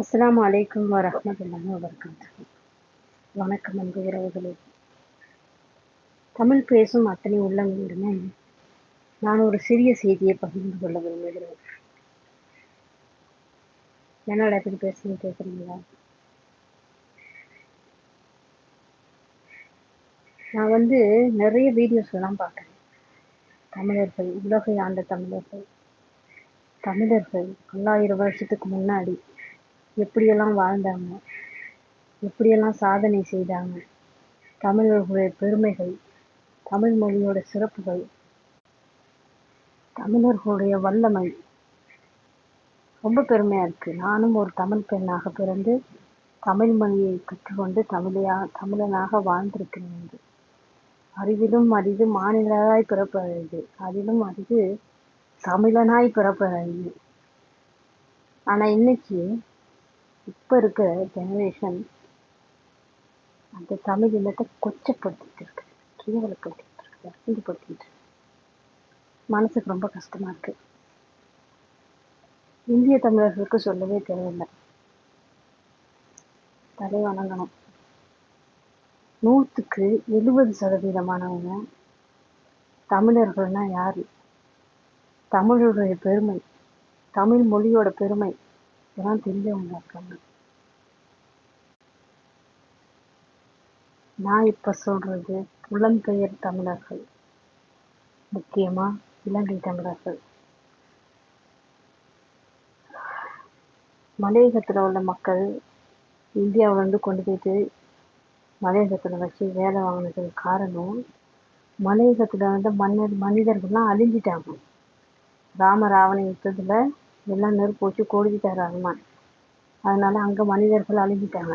அஸ்லாம் அலைக்கும் வரஹ்மத்துல்லாஹி வபரகாத்துஹு. வணக்கம் அன்பு உறவுகளே தமிழ் பேசும் அத்தனை உள்ளங்களிடமும் நான் ஒரு சிறிய செய்தியை பகிர்ந்து கொள்ள விரும்புகிறேன். என்னடா இப்படி பேசணும் கேட்குறீங்களா? நான் வந்து நிறைய வீடியோஸ் எல்லாம் பார்க்குறேன். தமிழர்கள் உலகை ஆண்ட தமிழர்கள் தமிழர்கள் பல்லாயிரம் வருஷத்துக்கு முன்னாடி எப்படியெல்லாம் வாழ்ந்தாங்க? எப்படியெல்லாம் சாதனை செய்தாங்க? தமிழர்களுடைய பெருமைகள் தமிழ் மொழியோட சிறப்புகள் தமிழர்களுடைய வல்லமை ரொம்ப பெருமையாக இருக்குது நானும் ஒரு தமிழ் பெண்ணாக பிறந்து தமிழ் மொழியை கற்றுக்கொண்டு தமிழையா தமிழனாக வாழ்ந்திருக்கிறேன் அறிவிலும் அரிது மாநிலராய் பிறப்பது அதிலும் அரிது தமிழனாய் பிறப்பது. ஆனால் இன்னைக்கு இப்ப இருக்கிற ஜெனரேஷன் அந்த தமிழ் இனத்தை கொச்சப்படுத்திட்டு இருக்கு கேவலப்படுத்திட்டு இருக்கு அசிங்கப்படுத்திட்டு இருக்கு மனசுக்கு ரொம்ப கஷ்டமா இருக்கு. இந்திய தமிழர்களுக்கு சொல்லவே தேவையில்லை. தலை வணங்கணும். நூற்றுக்கு எழுபது சதவீதமானவங்க தமிழர்கள்னா யாரு? தமிழருடைய பெருமை தமிழ் மொழியோட பெருமை இதெல்லாம் தெரிஞ்சவங்க இருக்காங்க நான் இப்ப சொல்றது புலம்பெயர் தமிழர்கள். முக்கியமா இலங்கை தமிழர்கள். மலையகத்துல உள்ள மக்கள் இந்தியாவுல இருந்து கொண்டு போயிட்டு மலையகத்துல வச்சு வேலை வாங்கினதுக்கு காரணம் மலையகத்துல வந்து மன்னர் மனிதர்கள்லாம் அழிஞ்சிட்டாங்க. ராம ராவண யுத்தத்துல எல்லாம் நெருப்பு வச்சு கொளுத்திட்டாரு அனுமான் அதனால அங்க மனிதர்கள் அழிஞ்சிட்டாங்க.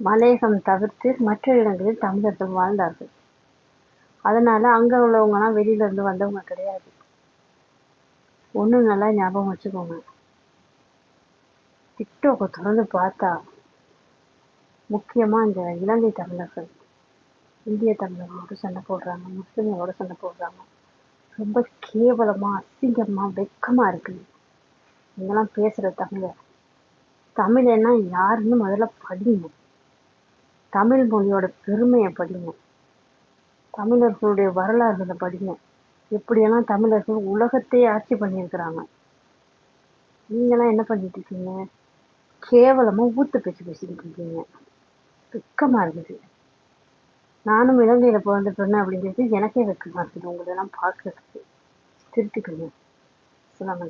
மலையகம் தவிர்த்து மற்ற இடங்களில் தமிழர்கள் வாழ்ந்தார்கள். அதனால அங்க உள்ளவங்கலாம் வெளியில இருந்து வந்தவங்க கிடையாது. ஒண்ணு நல்லா ஞாபகம் வச்சுக்கோங்க. டிக்டாக்கை திறந்து பார்த்தா முக்கியமா இந்த இலங்கை தமிழர்கள் இந்திய தமிழர்களோட சண்டை போடுறாங்க முஸ்லீமோட சண்டை போடுறாங்க. ரொம்ப கேவலமா அசிங்கமா வெக்கமா இருக்கு நீங்களாம் பேசுற தமிழ. தமிழன்னா யாருன்னு முதல்ல படிங்க. தமிழ் மொழியோட பெருமையை படிங்க. தமிழர்களுடைய வரலாறுகளை படிங்க. எப்படியெல்லாம் தமிழர்கள் உலகத்தையே ஆட்சி பண்ணியிருக்கிறாங்க. நீங்களாம் என்ன பண்ணிட்டு இருக்கீங்க? கேவலமா ஊத்து பேச்சு பேசிக்கிட்டு இருக்கீங்க. வெக்கமா இருக்குது. நானும் இலங்கையில் பிறந்த அப்படிங்கிறது எனக்கே வெக்கமாக இருக்குது. உங்களெல்லாம் பார்க்கறதுக்கு திருத்திக்கணும் அஸ்ஸலாமு